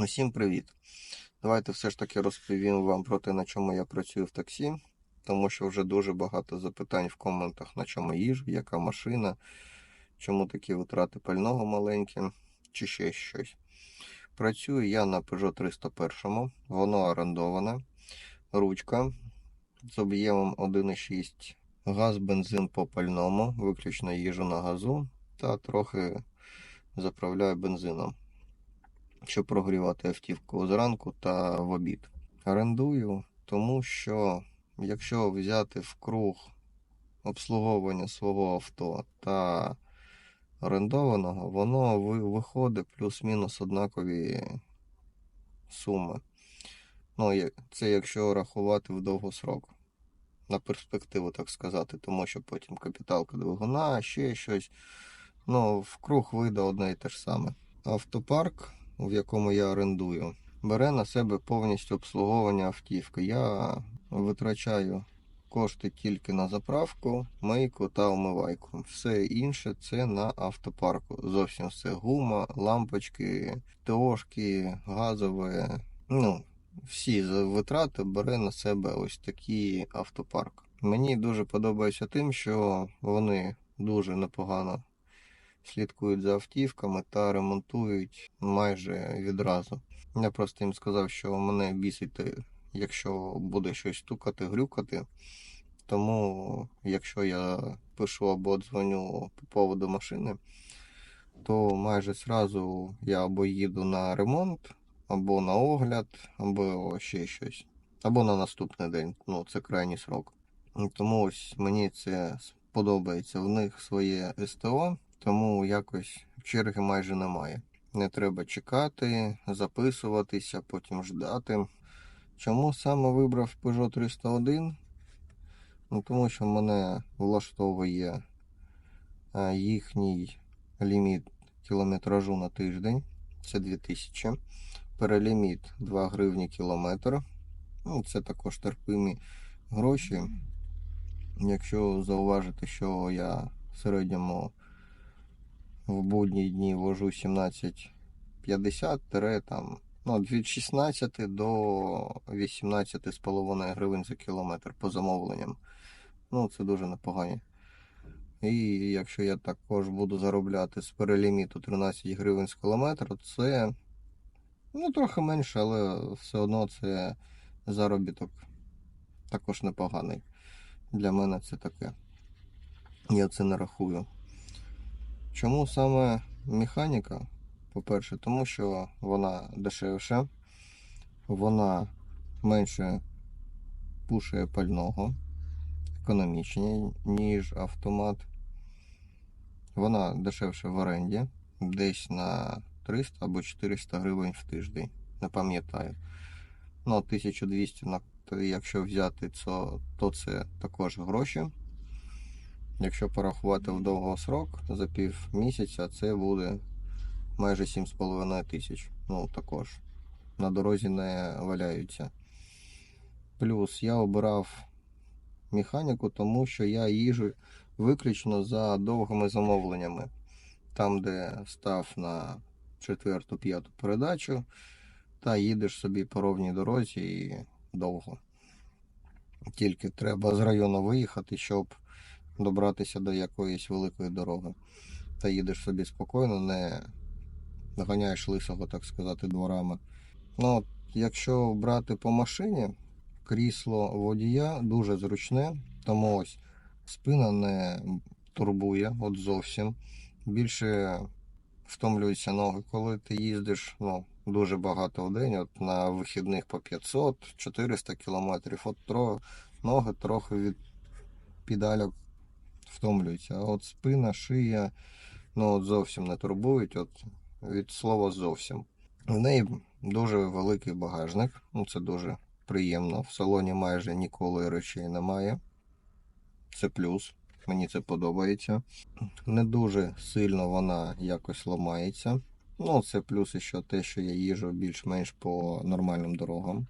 Усім привіт! Давайте все ж таки розповім вам про те, на чому я працюю в таксі, тому що вже дуже багато запитань в коментах, на чому їжу, яка машина, чому такі витрати пального маленькі, чи ще щось. Працюю я на Peugeot 301, воно орендоване, ручка з об'ємом 1,6, газ, бензин по пальному, виключно їжу на газу та трохи заправляю бензином щоб прогрівати автівку зранку та в обід. Орендую, тому що якщо взяти в круг обслуговування свого авто та орендованого, воно виходить плюс-мінус однакові суми. Ну, це якщо рахувати в довгосрок. На перспективу, так сказати, тому що потім капіталка двигуна, ще щось. Ну, в круг вийде одне і те ж саме. Автопарк, в якому я орендую, бере на себе повністю обслуговування автівки. Я витрачаю кошти тільки на заправку, мийку та омивайку. Все інше це на автопарку. Зовсім все гума, лампочки, ТОшки, газове. Ну, всі витрати бере на себе ось такий автопарк. Мені дуже подобається тим, що вони дуже непогано слідкують за автівками та ремонтують майже відразу. Я просто їм сказав, що мене бісить, якщо буде щось стукати, грюкати. Тому, якщо я пишу або дзвоню по поводу машини, то майже зразу я або їду на ремонт, або на огляд, або ще щось. Або на наступний день. Ну, це крайній срок. Тому ось мені це подобається. В них своє СТО, тому якось черги майже немає. Не треба чекати, записуватися, потім ждати. Чому саме вибрав Peugeot 301? Ну, тому що мене влаштовує е, їхній ліміт кілометражу на тиждень. Це 2000. Переліміт 2 гривні кілометр. Ну, це також терпимі гроші. Якщо зауважити, що я в середньому в будні дні вожу 17,50 там, ну, від 16 до 18,5 гривень за кілометр по замовленням. Ну, це дуже непогані. І якщо я також буду заробляти з переліміту 13 гривень з кілометра, це ну, трохи менше, але все одно це заробіток також непоганий. Для мене це таке. Я це не рахую. Чому саме механіка? По-перше, тому що вона дешевша, вона менше пушує пального, економічніше, ніж автомат. Вона дешевша в оренді, десь на 300 або 400 гривень в тиждень, не пам'ятаю. Ну, 1200, якщо взяти, то, це також гроші. Якщо порахувати в довгосрок за пів місяця, це буде майже 7,5 тисяч. Ну, також на дорозі не валяються. Плюс я обирав механіку, тому що я їжу виключно за довгими замовленнями. Там, де став на четверту-п'яту передачу, та їдеш собі по ровній дорозі і довго. Тільки треба з району виїхати, щоб добратися до якоїсь великої дороги. Та їдеш собі спокійно, не наганяєш лисого, так сказати, дворами. Ну, якщо брати по машині, крісло водія дуже зручне, тому ось спина не турбує от зовсім. Більше втомлюються ноги, коли ти їздиш ну, дуже багато в день, от на вихідних по 500-400 кілометрів. От тро, ноги трохи від педальок втомлюються. От спина, шия, ну от зовсім не турбують, от від слова зовсім. В неї дуже великий багажник, ну це дуже приємно. В салоні майже ніколи речей немає. Це плюс. Мені це подобається. Не дуже сильно вона якось ламається. Ну, це плюс ще те, що я їжджу більш-менш по нормальним дорогам.